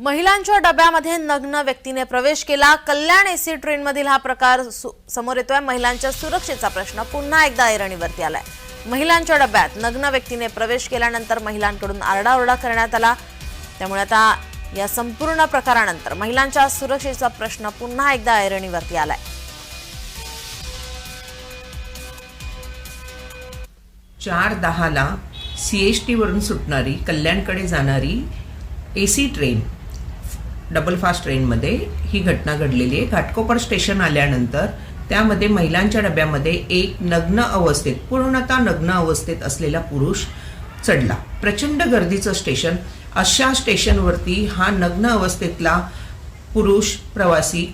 महिलांच्या डब्यामध्ये नग्न व्यक्तीने प्रवेश केला. कल्याण एसी ट्रेनमधील हा प्रकार समोर येतोय. महिलांच्या सुरक्षेचा प्रश्न पुन्हा एकदा ऐरणीवरती आलाय. महिलांच्या डब्यात नग्न व्यक्तीने प्रवेश केल्यानंतर महिलांकडून आरडाओरडा करण्यात आला. त्यामुळे आता या संपूर्ण प्रकारानंतर महिलांच्या सुरक्षेचा प्रश्न पुन्हा एकदा ऐरणीवरती आलाय. चार दहाला सी एस टीवरून सुटणारी कल्याणकडे जाणारी A C train double fast ट्रेनमध्ये ही घटना घडलेली आहे. घाटकोपर स्टेशन आल्यानंतर त्यामध्ये महिलांच्या डब्यामध्ये एक नग्न अवस्थेत पूर्णतः नग्न अवस्थेत असलेला पुरुष चढला. प्रचंड गर्दीचं स्टेशन अशा स्टेशनवरती हा नग्न अवस्थेतला पुरुष प्रवासी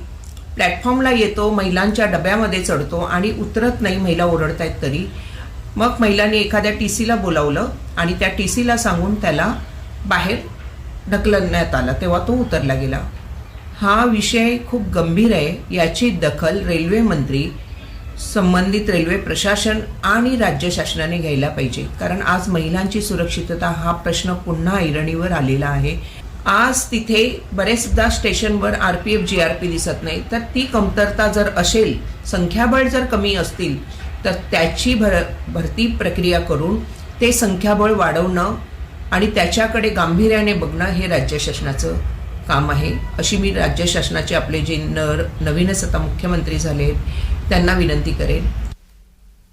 प्लॅटफॉर्मला येतो महिलांच्या डब्यामध्ये चढतो आणि उतरत नाही महिला ओरडतायत तरी. मग महिलांनी एखाद्या टी सीला बोलावलं आणि त्या टी सीला सांगून त्याला बाहेर ढकलण्यात आला तेव्हा तो उतरला गेला. हा विषय खूप गंभीर आहे याची दखल रेल्वे मंत्री संबंधित रेल्वे प्रशासन आणि राज्य शासनाने घ्यायला पाहिजे. कारण आज महिलांची सुरक्षितता हा प्रश्न पुन्हा ऐरणीवर आलेला आहे. आज तिथे बरेचदा स्टेशनवर R P F G R P दिसत नाही. तर ती कमतरता जर असेल संख्याबळ जर कमी असतील तर त्याची भर भरती प्रक्रिया करून ते संख्याबळ वाढवणं आणि त्याच्याकडे गांभीर्याने बघणं हे राज्य शासनाचं काम आहे. अशी मी राज्य शासनाचे आपले जे न नवीनच आता मुख्यमंत्री झाले आहेत त्यांना विनंती करेन.